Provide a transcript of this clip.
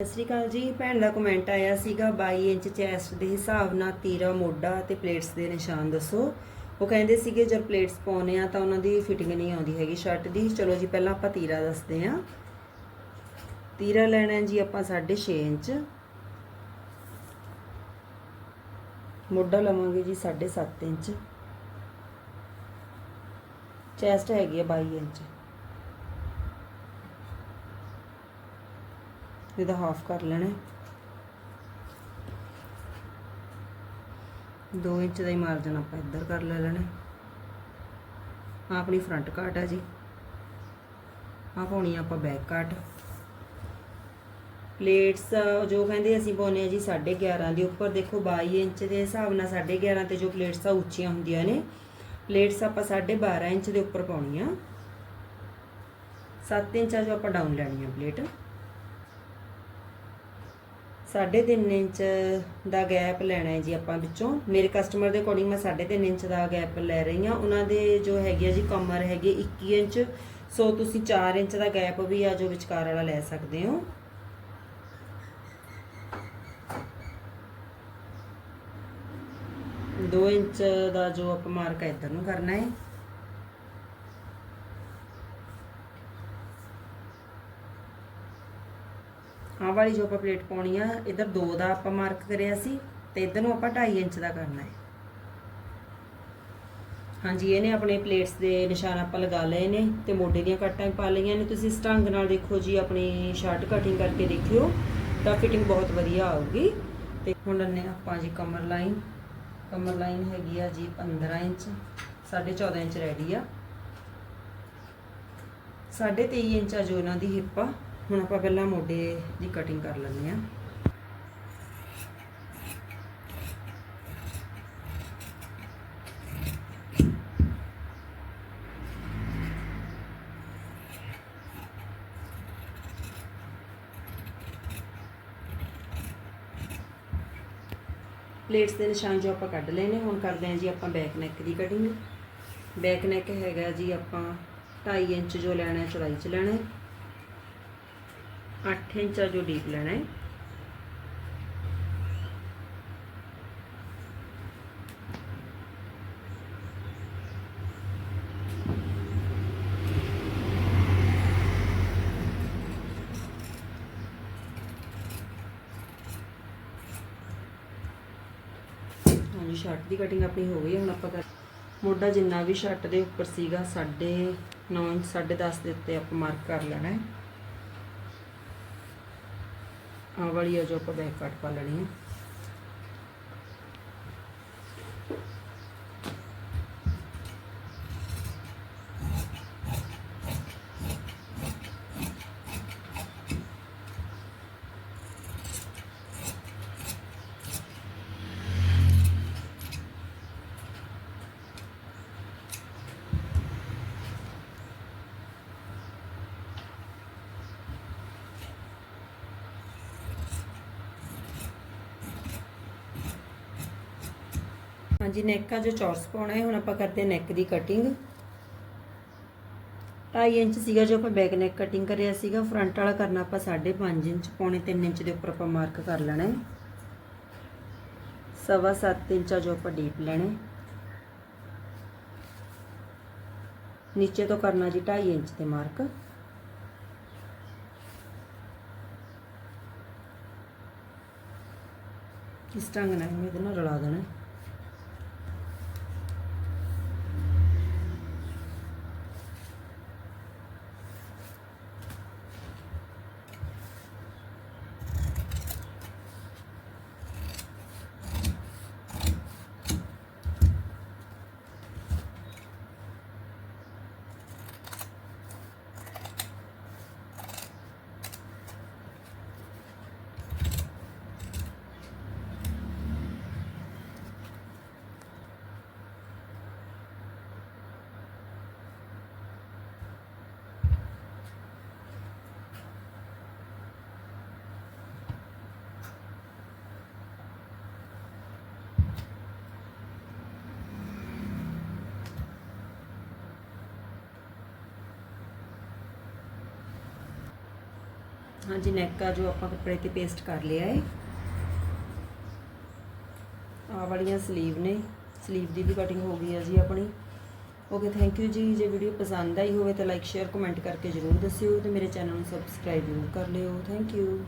ਸਤਿ ਸ਼੍ਰੀ ਅਕਾਲ ਜੀ। ਭੈਣ ਦਾ ਕਮੈਂਟ ਆਇਆ ਸੀਗਾ 22 ਇੰਚ ਚੈਸਟ ਦੇ ਹਿਸਾਬ ਨਾਲ ਤੀਰਾ ਮੋਢਾ ਤੇ ਪਲੇਟਸ ਦੇ ਨਿਸ਼ਾਨ ਦੱਸੋ। ਉਹ ਕਹਿੰਦੇ ਸੀਗੇ, ਜਦ ਪਲੇਟਸ ਪਾਉਨੇ ਆ ਤਾਂ ਉਹਨਾਂ ਦੀ ਫਿਟਿੰਗ ਨਹੀਂ ਆਉਂਦੀ ਹੈਗੀ ਸ਼ਰਟ ਦੀ। ਚਲੋ ਜੀ, ਪਹਿਲਾਂ ਆਪਾਂ ਤੀਰਾ ਦੱਸਦੇ ਆ ਤੀਰਾ ਲੈਣਾ ਜੀ ਆਪਾਂ 6.5 ਇੰਚ। ਮੋਢਾ ਲਵਾਂਗੇ ਜੀ 7.5 ਇੰਚ। ਚੈਸਟ ਹੈਗੀ ਆ 22 ਇੰਚ। ਇਹਦਾ ਹਾਫ ਕਰ ਲੈਣਾ। 2 ਇੰਚ ਦਾ ਹੀ ਮਾਰਜਨ ਆਪਾਂ ਇੱਧਰ ਕਰ ਲੈ ਲੈਣਾ। ਆਹ ਆਪਣੀ ਫਰੰਟ ਕਾਟ ਆ ਜੀ। ਆਹ ਪਾਉਣੀ ਆ ਆਪਾਂ ਬੈਕ ਕਾਟ ਪਲੇਟਸ ਜੋ ਕਹਿੰਦੇ ਅਸੀਂ ਪਾਉਨੇ ਆ ਜੀ 11.5 ਦੇ ਉੱਪਰ। ਦੇਖੋ 22 ਇੰਚ ਦੇ ਹਿਸਾਬ ਨਾਲ 11.5 ਤੇ ਜੋ ਪਲੇਟਸ ਆ ਉੱਚੀਆਂ ਹੁੰਦੀਆਂ ਨੇ। ਪਲੇਟਸ ਆਪਾਂ 12.5 ਇੰਚ ਦੇ ਉੱਪਰ ਪਾਉਣੀਆਂ। ਆ 7 ਇੰਚ ਆ ਜੋ ਆਪਾਂ ਡਾਊਨ ਲੈਣੀ ਆ ਪਲੇਟ 3.5 ਇੰਚ ਦਾ ਗੈਪ ਲੈਣਾ ਹੈ ਜੀ ਆਪਾਂ ਵਿੱਚੋਂ। ਮੇਰੇ ਕਸਟਮਰ ਦੇ ਅਕੋਰਡਿੰਗ ਮੈਂ 3.5 ਇੰਚ ਦਾ ਗੈਪ ਲੈ ਰਹੀ ਹਾਂ। ਉਹਨਾਂ ਦੇ ਜੋ ਹੈਗੇ ਆ ਜੀ ਕਮਰ ਹੈਗੇ 21 ਇੰਚ। ਸੋ ਤੁਸੀਂ 4 ਇੰਚ ਦਾ ਗੈਪ ਵੀ ਆ ਜੋ ਵਿਚਕਾਰ ਵਾਲਾ ਲੈ ਸਕਦੇ ਹੋ। ਦੋ ਇੰਚ ਦਾ ਜੋ ਆਪਾਂ ਮਾਰਕ ਹੈ ਇੱਧਰ ਨੂੰ ਕਰਨਾ ਹੈ। ਆਹ ਵਾਲੀ ਜੋ ਆਪਾਂ ਪਲੇਟ ਪਾਉਣੀ ਆ, ਇਧਰ 2 ਦਾ ਆਪਾਂ ਮਾਰਕ ਕਰਿਆ ਸੀ ਤੇ ਇਧਰ ਨੂੰ ਆਪਾਂ 2.5 ਇੰਚ ਦਾ ਕਰਨਾ ਹੈ। ਹਾਂਜੀ, ਇਹਨੇ ਆਪਣੇ ਪਲੇਟਸ ਦੇ ਨਿਸ਼ਾਨ ਆਪਾਂ ਲਗਾ ਲਏ ਨੇ ਤੇ ਮੋਢੇ ਦੀਆਂ ਕੱਟਾਂ ਪਾ ਲਈਆਂ ਨੇ। ਤੁਸੀਂ ਇਸ ਢੰਗ ਨਾਲ ਦੇਖੋ ਜੀ, ਆਪਣੀ ਸ਼ਰਟ ਕਟਿੰਗ ਕਰਕੇ ਦੇਖਿਓ, ਤਾਂ ਫਿਟਿੰਗ ਬਹੁਤ ਵਧੀਆ ਆਊਗੀ। ਤੇ ਹੁਣ ਲੰਨੇ ਆਪਾਂ ਜੀ ਕਮਰ ਲਾਈਨ ਕਮਰ ਲਾਈਨ ਹੈਗੀ ਆ ਜੀ 15 ਇੰਚ 14.5 ਇੰਚ ਰੈਡੀ ਆ। 23 ਇੰਚ ਆ ਜੋ ਇਹਨਾਂ ਦੀ ਹਿੱਪ ਆ। ਹੁਣ ਆਪਾਂ ਪਹਿਲਾਂ ਮੋਢੇ ਦੀ ਕਟਿੰਗ ਕਰ ਲੈਂਦੇ ਆ ਪਲੇਟਸ ਦੇ ਨਿਸ਼ਾਨ ਜੋ ਆਪਾਂ ਕੱਢ ਲਏ ਨੇ, ਹੁਣ ਕਰਦੇ ਹਾਂ ਜੀ ਆਪਾਂ ਬੈਕ ਨੈਕ ਦੀ ਕਟਿੰਗ ਬੈਕ ਨੈਕ ਹੈਗਾ ਜੀ ਆਪਾਂ 2.5 ਇੰਚ ਜੋ ਲੈਣਾ ਹੈ, ਚੌੜਾਈ ਚ ਲੈਣਾ ਹੈ। 8 ਇੰਚ ਜੋ ਡੀਪ ਲੈਣਾ ਹੈ। ਹਾਂਜੀ ਸ਼ਰਟ ਦੀ ਕਟਿੰਗ ਆਪਣੀ ਹੋ ਗਈ ਹੁਣ ਆਪਾਂ ਕਰ ਮੋਢਾ ਜਿੰਨਾ ਵੀ ਸ਼ਰਟ ਦੇ ਉੱਪਰ ਸੀਗਾ 9.5 ਇੰਚ 10.5 ਦੇ ਉੱਤੇ ਆਪਾਂ ਮਾਰਕ ਕਰ ਲੈਣਾ ਹੈ। ਆਹ ਵਾਲੀ ਆ ਜੋ ਹਾਂਜੀ ਨੈਕ ਆ ਜੋ ਚੌਰਸ ਪਾਉਣਾ ਹੈ ਹੁਣ ਆਪਾਂ ਕਰਦੇ ਹਾਂ ਨੈਕ ਦੀ ਕਟਿੰਗ 2.5 ਇੰਚ ਸੀਗਾ ਜੋ ਆਪਾਂ ਬੈਕ ਨੈਕ ਕਟਿੰਗ ਕਰਿਆ ਸੀਗਾ ਫਰੰਟ ਵਾਲਾ ਕਰਨਾ ਆਪਾਂ 5.5 ਇੰਚ, ਪੌਣੇ 3 ਇੰਚ ਦੇ ਉੱਪਰ ਆਪਾਂ ਮਾਰਕ ਕਰ ਲੈਣਾ ਹੈ। ਸਵਾ 7 ਇੰਚ ਆ ਜੋ ਆਪਾਂ ਡੀਪ ਲੈਣਾ ਨੀਚੇ ਤੋਂ ਕਰਨਾ ਜੀ 2.5 ਇੰਚ ਤੇ ਮਾਰਕ ਇਸ ਢੰਗ ਨਾਲ ਮੈਂ ਇਹਦੇ ਨਾਲ ਰਲਾ ਦੇਣਾ ਹਾਂਜੀ ਨੈਕ ਆ ਜੋ ਆਪਾਂ ਕੱਪੜੇ ਤੇ ਪੇਸਟ ਕਰ ਲਿਆ ਹੈ ਆ ਵਾਲੀਆਂ ਸਲੀਵ ਨੇ। ਸਲੀਵ ਦੀ ਵੀ ਕਟਿੰਗ ਹੋ ਗਈ ਹੈ ਜੀ ਆਪਣੀ। ਓਕੇ ਥੈਂਕ ਯੂ ਜੀ। ਜੇ ਵੀਡੀਓ ਪਸੰਦ ਆਈ ਹੋਵੇ ਤਾਂ ਲਾਈਕ ਸ਼ੇਅਰ ਕਮੈਂਟ ਕਰਕੇ ਜਰੂਰ ਦੱਸਿਓ ਤੇ ਮੇਰੇ ਚੈਨਲ ਨੂੰ ਸਬਸਕ੍ਰਾਈਬ ਜ਼ਰੂਰ ਕਰ ਲਿਓ। Thank you